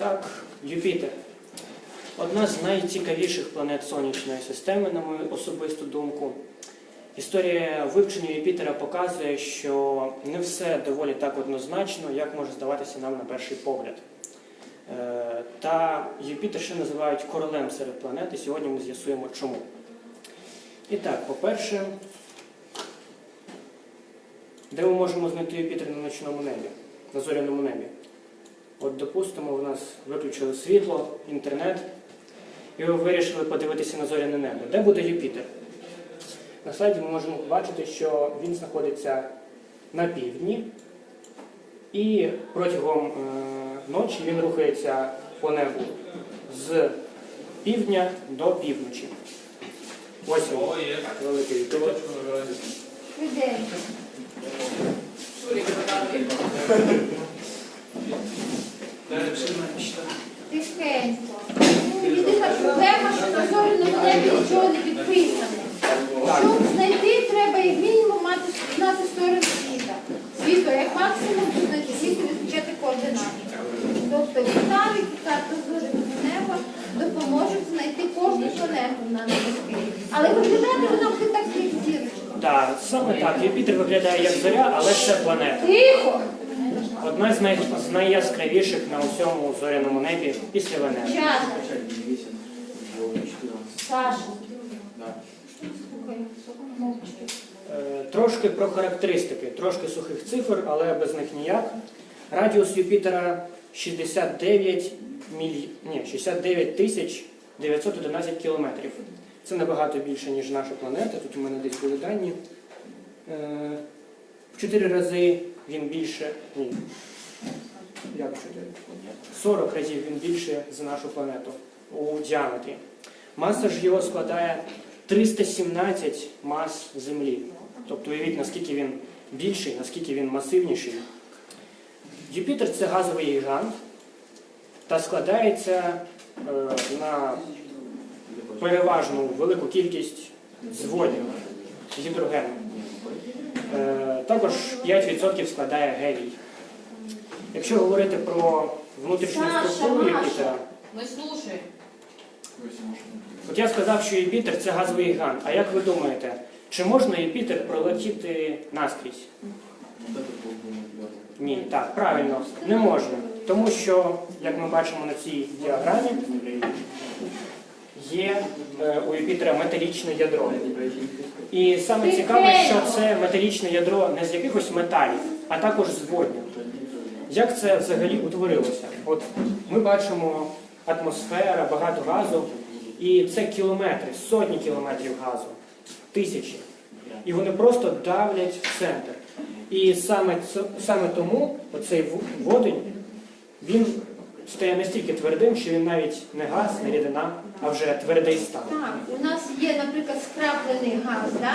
Так, Юпітер. Одна з найцікавіших планет Сонячної системи, на мою особисту думку. Історія вивчення Юпітера показує, що не все доволі так однозначно, як може здаватися нам на перший погляд. Е, Та Юпітер ще називають королем серед планет, і сьогодні ми з'ясуємо чому. І так, по-перше, де ми можемо знайти Юпітер на ночному небі, на зоряному небі? От, допустимо, у нас виключили світло, інтернет, і ви вирішили подивитися на зоряне небо. Де буде Юпітер? На слайді ми можемо побачити, що він знаходиться на півдні, і протягом е, ночі він рухається по небу з півдня до півночі. Ось він, великий Юпітер. Тихенько. Єдина проблема, що на зоряному небі нічого не підписано. Щоб знайти, треба як мінімум мати знати сторону світа. Світло, як максимум, знайти світло відключати координати. Тобто літають, карта зоряного неба допоможуть знайти кожну планету на небосхилі. Але виглядати воно буде так, як зірочка. Так, саме так. Юпітер виглядає як зоря, але це планета. Тихо! Одна з, най... з найяскравіших на усьому зоряному небі після Венери. Саша. Е, Трошки про характеристики, трошки сухих цифр, але без них ніяк. Радіус Юпітера 69, міль... Ні, 69 тисяч 911 кілометрів. Це набагато більше, ніж наша планета. Тут у мене десь були дані. Е, В 4 рази він більше. Ні. Як 4? 40 разів він більше за нашу планету у діаметрі. Маса ж його складає 317 мас Землі. Тобто уявіть, наскільки він більший, наскільки він масивніший. Юпітер це газовий гігант та складається е, на переважну велику кількість з водню, гідрогену. Е, також 5% складає гелій. Якщо говорити про внутрішню структуру. Юпітера, Мы слушаем. От я сказав, що Юпітер це газовий гігант. А як ви думаєте, чи можна Юпітер пролетіти наскрізь? Ні, так, правильно, не можна. Тому що, як ми бачимо на цій діаграмі, є е, у Юпітера металічне ядро. І саме цікаве, що це металічне ядро не з якихось металів, а також з водню. Як це взагалі утворилося? От ми бачимо атмосфера, багато газу, і це кілометри, сотні кілометрів газу, тисячі. І вони просто давлять в центр. І саме, саме тому оцей водень, він стає настільки твердим, що він навіть не газ, не рідина, а вже твердий стан. Так, у нас є, наприклад, скраплений газ, да?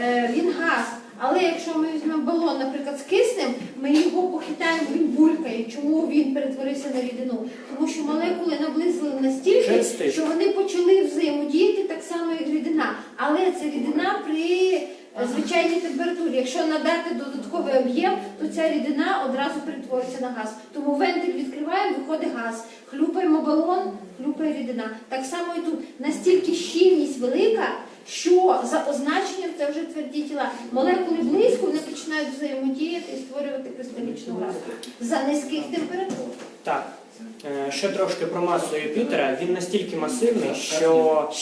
е, він газ. Але якщо ми візьмемо балон, наприклад, з киснем, ми його похитаємо, він булькає. Чому він перетворився на рідину? Тому що молекули наблизили настільки, Через тиск. що вони почали взаємодіяти так само, як рідина. Але це рідина при звичайній температурі. Якщо надати додатковий об'єм, то ця рідина одразу перетвориться на газ. Тому вентиль відкриваємо, виходить газ. Хлюпаємо балон, хлюпає рідина. Так само і тут настільки щільність велика, що за означенням це вже тверді тіла. Молекули близько вони починають взаємодіяти і створювати кристалічну масу за низьких температур. Так, е, ще трошки про масу Юпітера. Він настільки масивний, що е,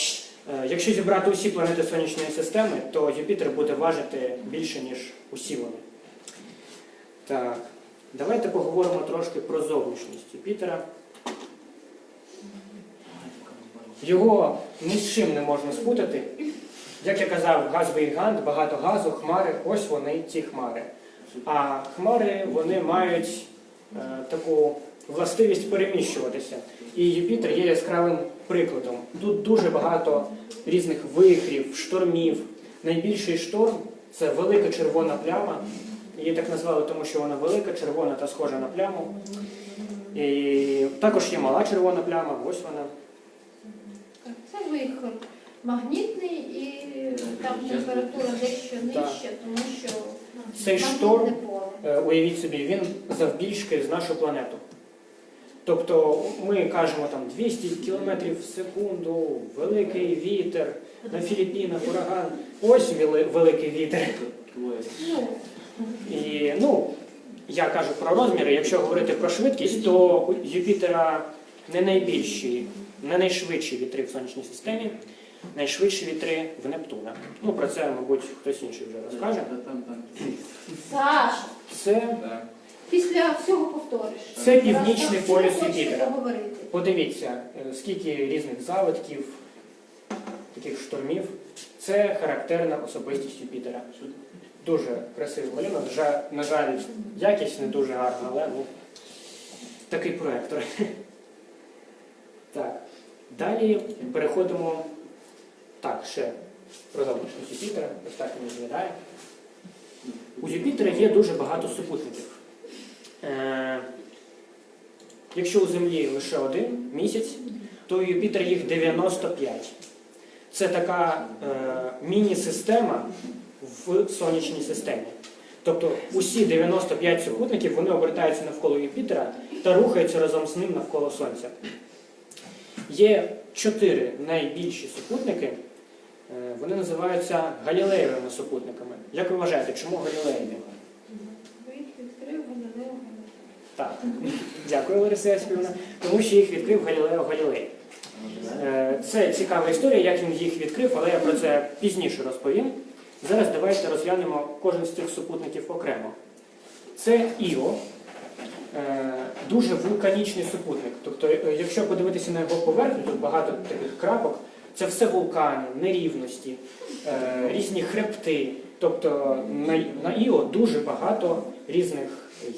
якщо зібрати усі планети Сонячної системи, то Юпітер буде важити більше, ніж усі вони. Так, давайте поговоримо трошки про зовнішність Юпітера. Його ні з чим не можна спутати. Як я казав, газовий гігант, багато газу, хмари, ось вони ці хмари. А хмари вони мають е, таку властивість переміщуватися. І Юпітер є яскравим прикладом. Тут дуже багато різних вихрів, штормів. Найбільший шторм це велика червона пляма. Її так назвали, тому що вона велика, червона та схожа на пляму. І також є мала червона пляма, ось вона. Це вихор магнітний і там температура дещо нижча, тому що Цей шторм поле. Е, Уявіть собі, він завбільшки з нашу планету. Тобто ми кажемо там 200 км в секунду, великий вітер, на Філіппінах ураган. Ось вели- великий вітер. І ну, я кажу про розміри. Якщо говорити про швидкість, то у Юпітера не найбільші, не найшвидші вітри в сонячній системі, найшвидші вітри в Нептуна. Ну про це, мабуть, хтось інший вже розкаже. Саша, Це після всього повториш. Це північний полюс Юпітера. Подивіться, е, скільки різних завитків, таких штормів. Це характерна особистість Юпітера. Дуже красивий малюнок. На жаль, якість не дуже гарна, але ну, такий проектор. Так. Далі переходимо. Так, ще про зовнішність Юпітера. Ось так він виглядає. У Юпітера є дуже багато супутників. Е, Якщо у Землі лише один місяць, то у Юпітера їх 95. Це така е, міні-система в сонячній системі. Тобто усі 95 супутників вони обертаються навколо Юпітера та рухаються разом з ним навколо Сонця. Є чотири найбільші супутники. Е, Вони називаються Галілеєвими супутниками. Як ви вважаєте, чому Галілеєві? Ви їх відкрив, Галилео. Так, дякую, Лариса Ясипівна. Тому що їх відкрив Галілео Галілей. Е, Це цікава історія, як він їх відкрив, але я про це пізніше розповім. Зараз давайте розглянемо кожен з цих супутників окремо. Це Іо, е, дуже вулканічний супутник. Тобто, е, якщо подивитися на його поверхню, тут багато таких крапок, це все вулкани, нерівності, різні хребти. Тобто на Іо дуже багато різних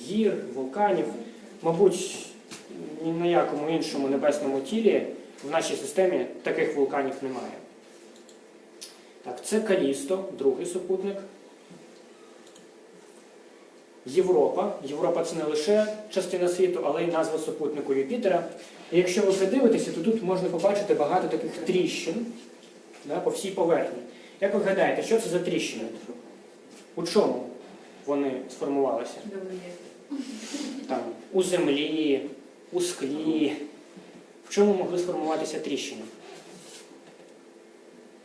гір, вулканів. Мабуть, ні на якому іншому небесному тілі в нашій системі таких вулканів немає. Так, це Калісто, другий супутник. Європа. Європа це не лише частина світу, але й назва супутнику Юпітера. І якщо ви придивитеся, то тут можна побачити багато таких тріщин да, по всій поверхні. Як ви гадаєте, що це за тріщини? У чому вони сформувалися? Там, у землі, у склі. В чому могли сформуватися тріщини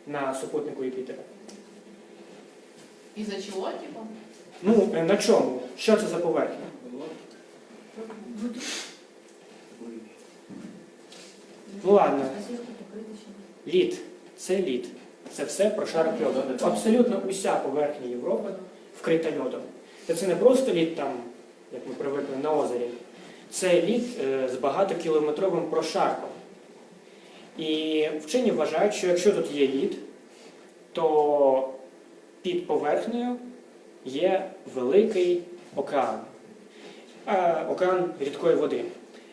на супутнику Юпітера? Из-за чего, типа? Ну, е, на чому? Що це за поверхня? Ну ладно, лід. Це лід. Це все прошарок льоду. Абсолютно уся поверхня Європи вкрита льодом. Та це не просто лід там, як ми привикли на озері. Це лід е, з багатокілометровим прошарком. І вчені вважають, що якщо тут є лід, то під поверхнею є великий океан. А, океан рідкої води.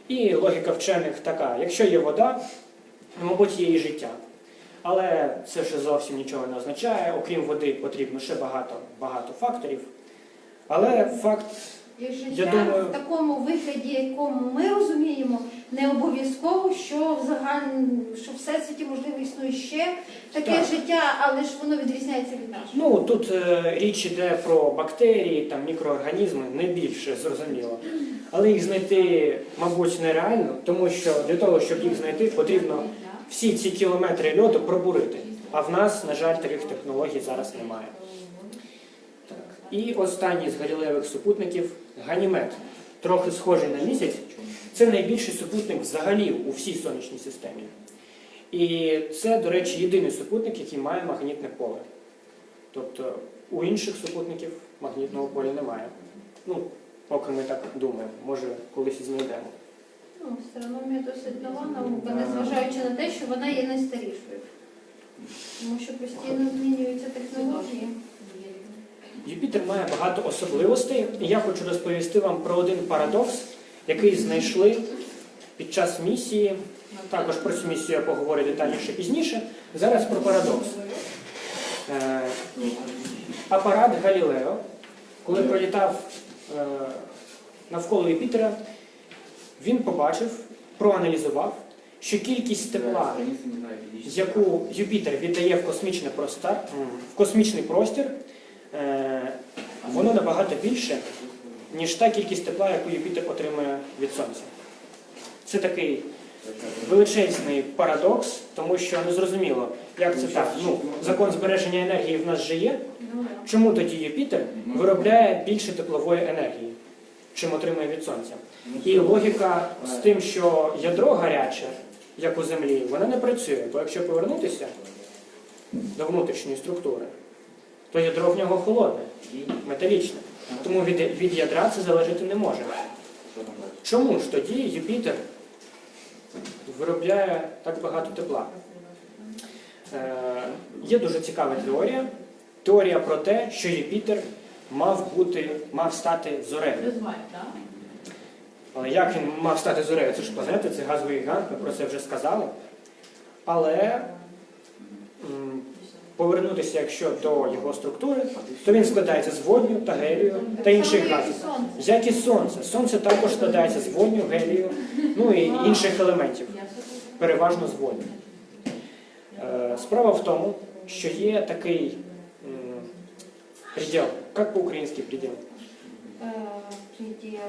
І логіка вчених така: якщо є вода, мабуть, є і життя. Але це ще зовсім нічого не означає. Окрім води, потрібно ще багато, багато факторів. Але факт, Життя Я думаю- в такому вигляді, якому ми розуміємо, не обов'язково, що в загаль... що в всесвіті можливо існує ще таке Так. життя, але ж воно відрізняється від нашого. ну тут е, річ іде про бактерії, там мікроорганізми, не більше зрозуміло. Але їх знайти, мабуть, нереально, тому що для того, щоб їх знайти, потрібно всі ці кілометри льоду пробурити. А в нас, на жаль, таких технологій зараз немає. І останній з галілеєвих супутників Ганімед. Трохи схожий на місяць. Це найбільший супутник взагалі у всій сонячній системі. І це, до речі, єдиний супутник, який має магнітне поле. Тобто у інших супутників магнітного поля немає. Ну, поки ми так думаємо, може колись і знайдемо. Ну, астрономія досить нова наука, незважаючи на те, що вона є найстарішою. Тому що постійно змінюються технології. Юпітер має багато особливостей, і я хочу розповісти вам про один парадокс, який знайшли під час місії. Також про цю місію я поговорю детальніше пізніше. Зараз про парадокс. Е, апарат Галілео, коли пролітав е, навколо Юпітера, він побачив, проаналізував, що кількість тепла, яку Юпітер віддає в космічний простір, в космічний простір, воно набагато більше, ніж та кількість тепла, яку Юпітер отримує від Сонця. Це такий величезний парадокс, тому що незрозуміло, як це так. Ну, закон збереження енергії в нас же є. Чому тоді Юпітер виробляє більше теплової енергії, чим отримує від сонця? І логіка з тим, що ядро гаряче, як у землі, вона не працює. Бо якщо повернутися до внутрішньої структури, то ядро в нього холодне, і металічне. Тому від, від ядра це залежати не може. Чому ж тоді Юпітер виробляє так багато тепла? Е, є дуже цікава теорія. Теорія про те, що Юпітер мав бути, мав стати зорею. Але як він мав стати зорею? Це ж планета, це газовий гігант, ми про це вже сказали. Але м, повернутися, якщо до його структури, то він складається з водню та гелію та інших газів. Як і сонце. Сонце також складається з водню, гелію, ну і інших елементів, переважно з водню. Е, Справа в тому, що є такий приділ. Як по-українськи приділ? Е, приділ.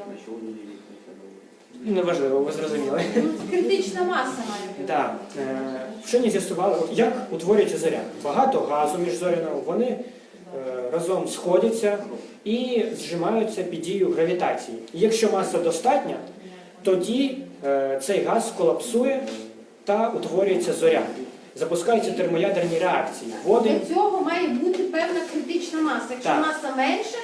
Неважливо, ви зрозуміли. Ну, Критична маса має бути. Так, е, вчені з'ясували, як утворюється зоря. Багато газу міжзоряного, вони е, разом сходяться і зжимаються під дією гравітації. І якщо маса достатня, тоді е, цей газ колапсує та утворюється зоря. Запускаються термоядерні реакції. Водень Для цього має бути певна критична маса. Якщо Так. маса менша,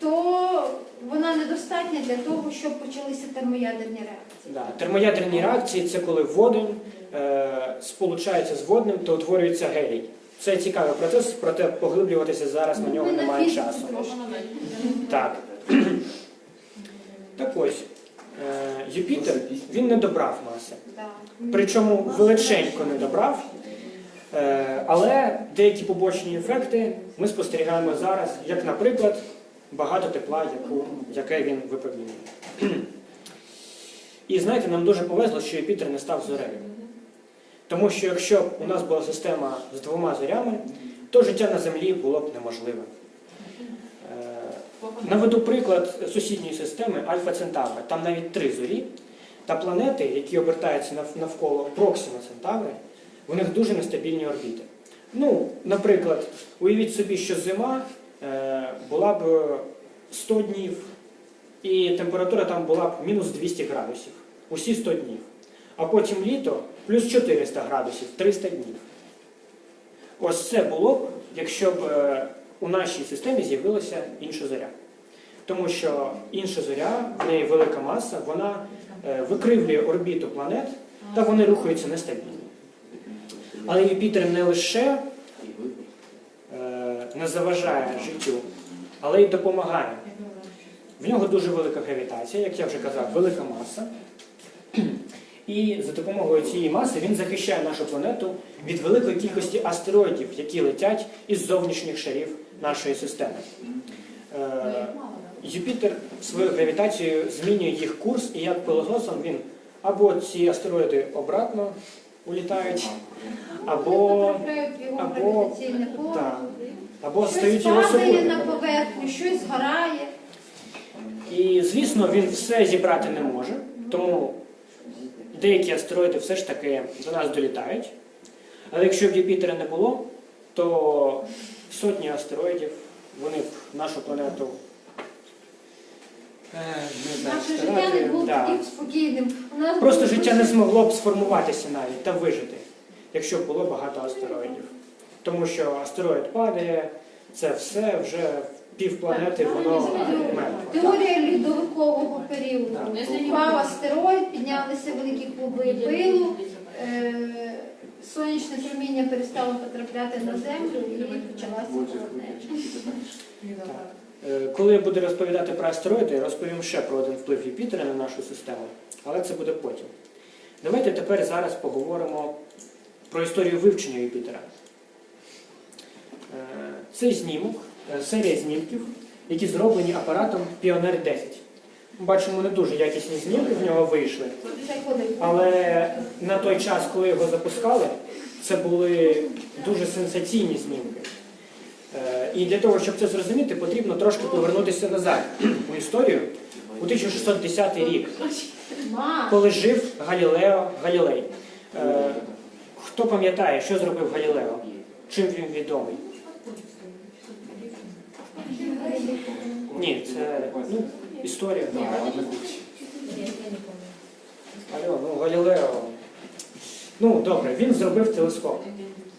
то вона недостатня для того, щоб почалися термоядерні реакції. Да, термоядерні реакції це коли водень е, сполучається з водним та утворюється гелій. Це цікавий процес, проте поглиблюватися зараз на нього Ми на немає часу. трошки. Так. Так ось, е, Юпітер він не добрав маси. Да. Причому величенько не добрав. Е, але деякі побочні ефекти ми спостерігаємо зараз, як, наприклад, багато тепла, яку, яке він випромінює. І знаєте, нам дуже повезло, що Юпітер не став зорею. Тому що якщо б у нас була система з двома зорями, то життя на Землі було б неможливе. Е, Наведу приклад сусідньої системи Альфа Центавра. Там навіть три зорі. Та планети, які обертаються навколо Проксима Центаври, у них дуже нестабільні орбіти. Ну, наприклад, уявіть собі, що зима була б е, 100 днів, і температура там була б мінус 200 градусів. Усі 100 днів. А потім літо плюс 400 градусів, 300 днів. Ось це було б, якщо б е, у нашій системі з'явилася інша зоря. Тому що інша зоря, в неї велика маса, вона е, викривлює орбіту планет, та вони рухаються нестабільно. Але Юпітер не лише е, не заважає життю, але й допомагає. В нього дуже велика гравітація, як я вже казав, велика маса. І за допомогою цієї маси він захищає нашу планету від великої кількості астероїдів, які летять із зовнішніх шарів нашої системи. Е, Юпітер своєю гравітацією змінює їх курс, і як пилососом він або ці астероїди обратно улітають, або, або- так, або стають його падає на поверхню, щось згорає. І, звісно, він все зібрати не може, тому деякі астероїди все ж таки до нас долітають. Але якщо б Юпітера не було, то сотні астероїдів вони б нашу планету. е, не знаю, Наше життя не було да. таким спокійним. У нас Просто було життя не змогло б сформуватися навіть та вижити, якщо б було багато астероїдів. Тому що астероїд падає, це все вже півпланети, воно мертве. Теорія льодовикового періоду. Впав астероїд, піднялися великі клуби пилу, е, сонячне проміння перестало потрапляти на землю і почалася. Е, Коли я буду розповідати про астероїди, я розповім ще про один вплив Юпітера на нашу систему, але це буде потім. Давайте тепер зараз поговоримо про історію вивчення Юпітера. Е, Цей знімок, е, серія знімків, які зроблені апаратом Pioneer 10. Бачимо, не дуже якісні знімки в нього вийшли. Але на той час, коли його запускали, це були дуже сенсаційні знімки. Е, І для того, щоб це зрозуміти, потрібно трошки повернутися назад у історію. у 1610 рік, коли жив Галілео Галілей. Хто пам'ятає, що зробив Галілео? Чим він відомий? Ні, це ну, історія. Алло, ну Галілео. Ну, добре, він зробив телескоп.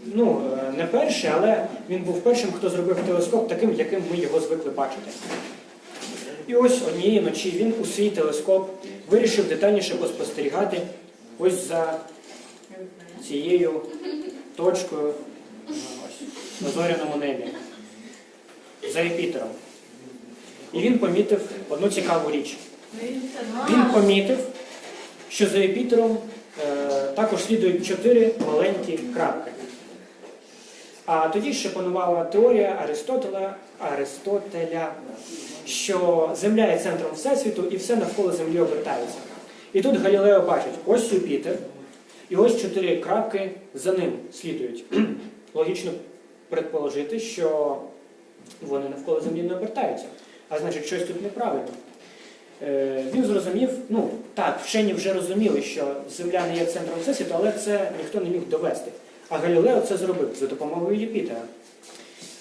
Ну, е, не перший, але він був першим, хто зробив телескоп таким, яким ми його звикли бачити. І ось однієї ночі він у свій телескоп вирішив детальніше поспостерігати ось за цією точкою ну, ось, на зоряному небі, за Юпітером. І він помітив одну цікаву річ. Він помітив, що за Юпітером е, також слідують чотири маленькі крапки. А тоді ще панувала теорія Аристотеля, Аристотеля, що Земля є центром Всесвіту і все навколо Землі обертається. І тут Галілео бачить, ось Юпітер, і ось чотири крапки за ним слідують. Логічно предположити, що вони навколо Землі не обертаються. А значить, щось тут неправильно. Е, Він зрозумів, ну так, вчені вже розуміли, що Земля не є центром Всесвіту, але це ніхто не міг довести. А Галілео це зробив за допомогою Юпітера.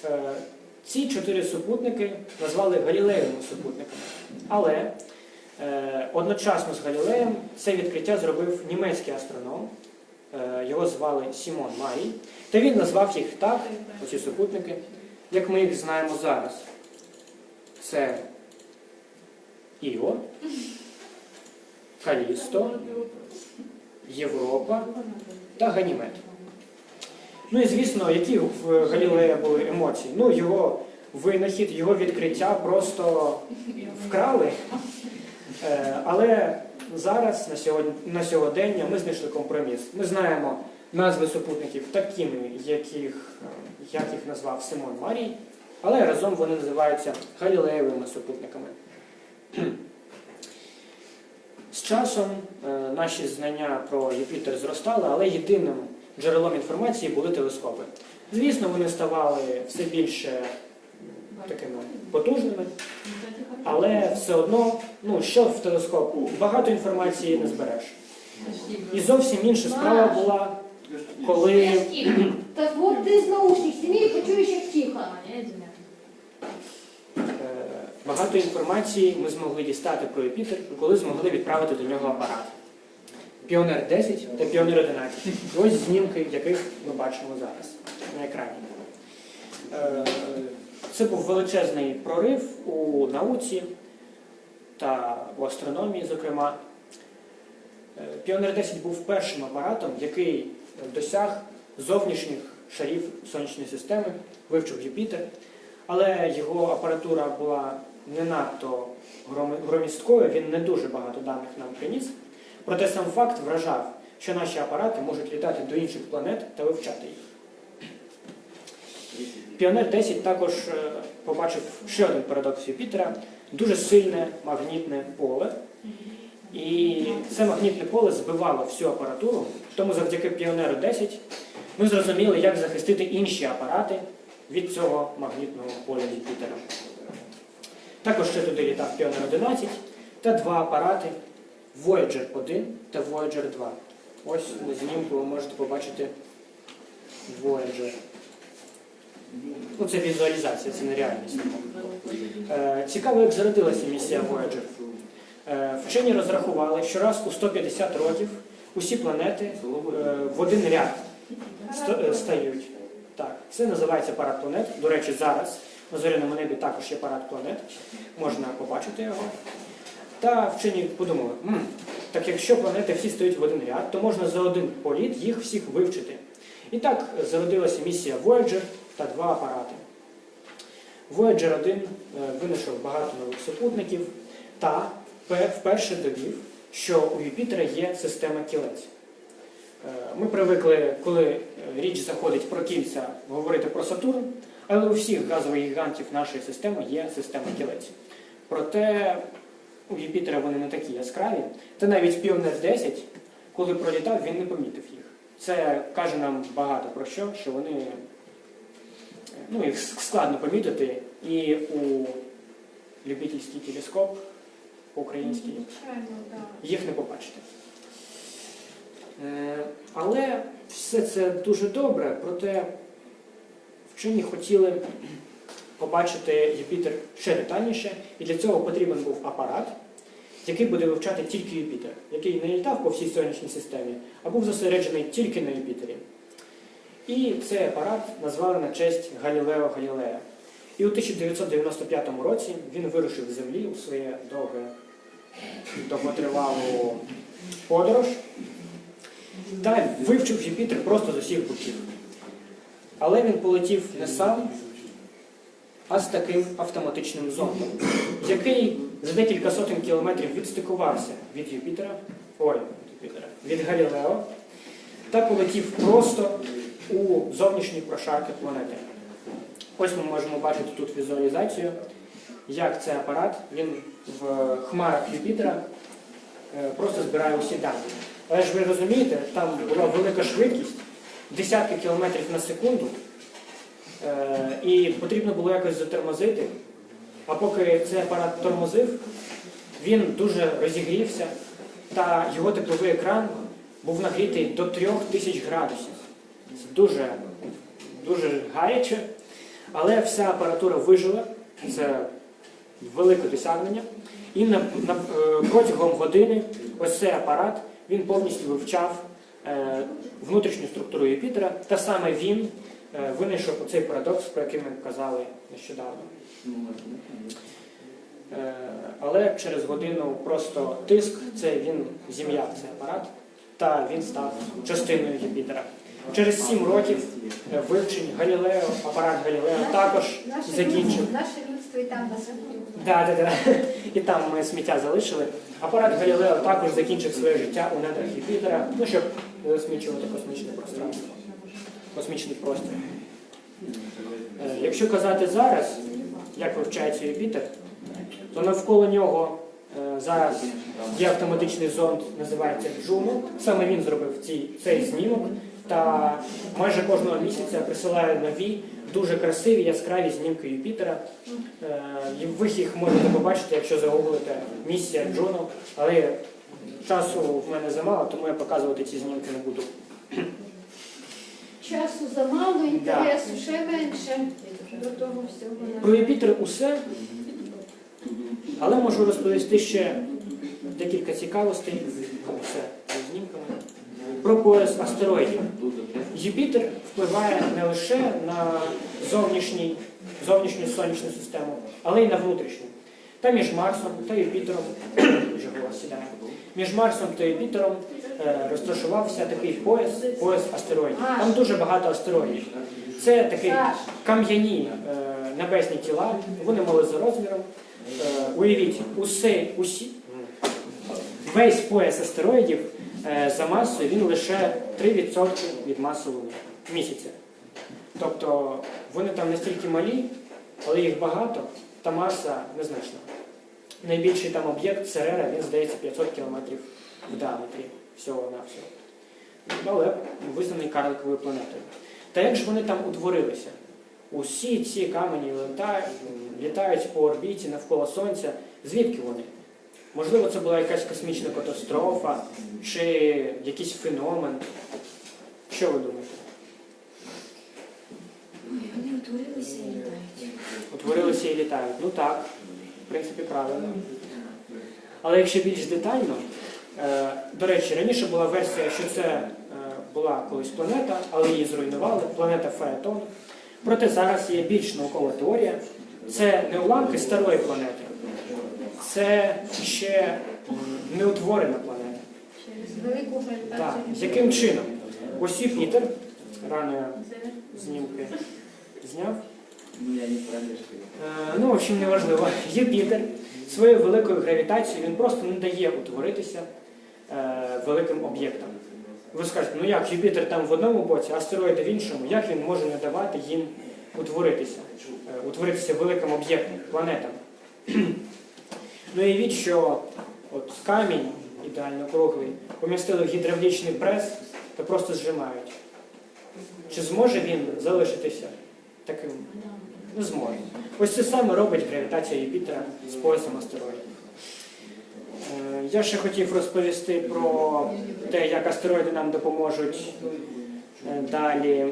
Е, Ці чотири супутники назвали Галілеєвими супутниками. Але е, одночасно з Галілеєм це відкриття зробив німецький астроном. Його звали Сімон Марій. Та він назвав їх так, оці супутники, як ми їх знаємо зараз. Це Іо, Калісто, Європа та Ганімед. Ну і звісно, які в Галілея були емоції? Ну, його винахід, його відкриття просто вкрали. Е, Але зараз, на сьогодення, ми знайшли компроміс. Ми знаємо назви супутників такими, яких, як їх назвав Симон Марій, але разом вони називаються Галілеєвими супутниками. З часом е, наші знання про Юпітер зростали, але єдиним джерелом інформації були телескопи. Звісно, вони ставали все більше такими потужними, але все одно, ну що в телескопу? Багато інформації не збереш. І зовсім інша справа була, коли так от ти з наушник зніми і почуєш, як тихо. е, багато інформації ми змогли дістати про Юпітер, коли змогли відправити до нього апарат. Піонер 10 та Піонер 11. І ось знімки, яких ми бачимо зараз на екрані. Е, Це був величезний прорив у науці та у астрономії, зокрема. Е, Піонер 10 був першим апаратом, який досяг зовнішніх шарів сонячної системи, вивчив Юпітер, але його апаратура була не надто громісткою, він не дуже багато даних нам приніс. Проте сам факт вражав, що наші апарати можуть літати до інших планет та вивчати їх. Піонер 10 також е, побачив ще один парадокс Юпітера дуже сильне магнітне поле. І це магнітне поле збивало всю апаратуру. Тому завдяки Піонеру 10 ми зрозуміли, як захистити інші апарати від цього магнітного поля Юпітера. Також ще туди літав Піонер 11 та два апарати Voyager 1 та Voyager 2. Ось на знімку ви можете побачити Voyager. Ну, це візуалізація, це нереальний знімок. Е, Цікаво, як зародилася місія Voyager. Е, Вчені розрахували, що раз у 150 років усі планети е, в один ряд е, стають. Так, це називається парад планет. До речі, зараз на зоряному небі також є парад планет. Можна побачити його. Та вчені подумали, «М, так якщо планети всі стають в один ряд, то можна за один політ їх всіх вивчити. І так зародилася місія Voyager та два апарати. Voyager 1 е, винайшов багато нових супутників та вперше довів, що у Юпітера є система кілець. Е, Ми привикли, коли річ заходить про кільця, говорити про Сатурн, але у всіх газових гігантів нашої системи є система кілець. Проте у Юпітера вони не такі яскраві. Та навіть Піонер 10, коли пролітав, він не помітив їх. Це каже нам багато про що, що вони ну, їх складно помітити, і у любительський телескоп по-українськи. Їх не побачите. Е, Але все це дуже добре, проте вчені хотіли побачити Юпітер ще детальніше, і для цього потрібен був апарат, який буде вивчати тільки Юпітер, який не літав по всій сонячній системі, а був зосереджений тільки на Юпітері. І цей апарат назвали на честь Галілео Галілея. І у 1995 році він вирушив з Землі у своє довге, довготривалу подорож та вивчив Юпітер просто з усіх боків. Але він полетів не сам, а з таким автоматичним зондом, який за декілька сотень кілометрів відстикувався від Юпітера, ой, від Галілео та полетів просто у зовнішні прошарки планети. Ось ми можемо бачити тут візуалізацію, як цей апарат він в хмарах Юпітера е, просто збирає усі дані. Але ж ви розумієте, там була велика швидкість, десятки кілометрів на секунду, е, і потрібно було якось затормозити. А поки цей апарат тормозив, він дуже розігрівся, та його тепловий екран був нагрітий до 3000 градусів. Це дуже, дуже гаряче, але вся апаратура вижила, це велике досягнення. І на, на, е, протягом години ось цей апарат він повністю вивчав е, внутрішню структуру Юпітера, та саме він е, винайшов оцей парадокс, про який ми казали нещодавно. Е, але через годину просто тиск, це він зім'яв цей апарат, та він став частиною Юпітера. Через сім років е, вивчень Галілео, апарат Галілео також Наше закінчив. Наше людство і там нас Да, да, да. І там ми сміття залишили. Апарат Галілео також закінчив своє життя у недрах Юпітера, ну, щоб не засмічувати космічне пространство, космічний простір. Е, Якщо казати зараз, як вивчається Юпітер, то навколо нього е, зараз є автоматичний зонд, називається Джуно. Саме він зробив ці, цей знімок. Та майже кожного місяця присилає нові, дуже красиві, яскраві знімки Юпітера. Е, і Ви їх можете побачити, якщо загуглите місія Джуно. Але часу в мене замало, тому я показувати ці знімки не буду. Часу замало, інтересу ще менше до того всього. Про Юпітер усе, але можу розповісти ще декілька цікавостей. Все. Про пояс астероїдів. Юпітер впливає не лише на зовнішній, зовнішню сонячну систему, але й на внутрішню. Та між Марсом та Юпітером, між Марсом та Юпітером е, розташувався такий пояс, пояс астероїдів. Там дуже багато астероїдів. Це такі кам'яні е, небесні тіла, вони мали за розміром. Е, уявіть, усе, усі, весь пояс астероїдів за масою він лише 3% від маси місяця. Тобто вони там настільки малі, але їх багато, та маса незначна. Найбільший там об'єкт Церера, він здається 500 кілометрів в діаметрі всього-навсього. Але визнаний карликовою планетою. Та як ж вони там утворилися? Усі ці камені літають по орбіті навколо Сонця. Звідки вони? Можливо, це була якась космічна катастрофа чи якийсь феномен. Що ви думаєте? Вони утворилися і літають. Утворилися і літають. Ну так, в принципі, правильно. Але якщо більш детально, е, до речі, раніше була версія, що це е, була колись планета, але її зруйнували, планета Фаетон. Проте зараз є більш наукова теорія. Це не уламки старої планети, це ще м, неутворена планета. Велику Так. Яким чином? Ось Юпітер, рано я знімки зняв. Ну, не. Е, Ну, в общем, неважливо. Юпітер своєю великою гравітацією він просто не дає утворитися е, великим об'єктам. Ви скажете, ну як Юпітер там в одному боці, астероїди в іншому, як він може не давати їм утворитися, е, утворитися великим об'єктам, планетам? Ну і від, що от камінь ідеально круглий помістили в гідравлічний прес та просто зжимають. Чи зможе він залишитися таким? Не зможе. Ось це саме робить гравітація Юпітера з поясом астероїдів. Я ще хотів розповісти про те, як астероїди нам допоможуть е, далі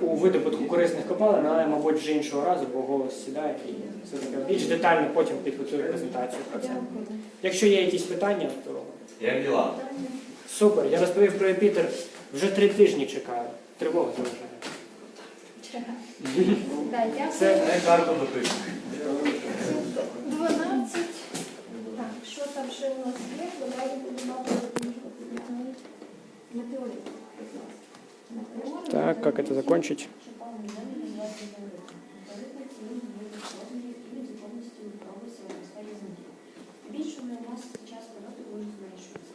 у видобутку корисних копалин, але, мабуть, вже іншого разу, бо голос сідає і все таке. Більш детально потім підготую презентацію про це. Якщо є якісь питання, то Як діла? супер. Я розповів про Юпітер. Вже три тижні чекаю. Тривога заважає. Це Не карту допишу. 12. Так, що там ще у нас є? Давай будемо на так, как это закончить?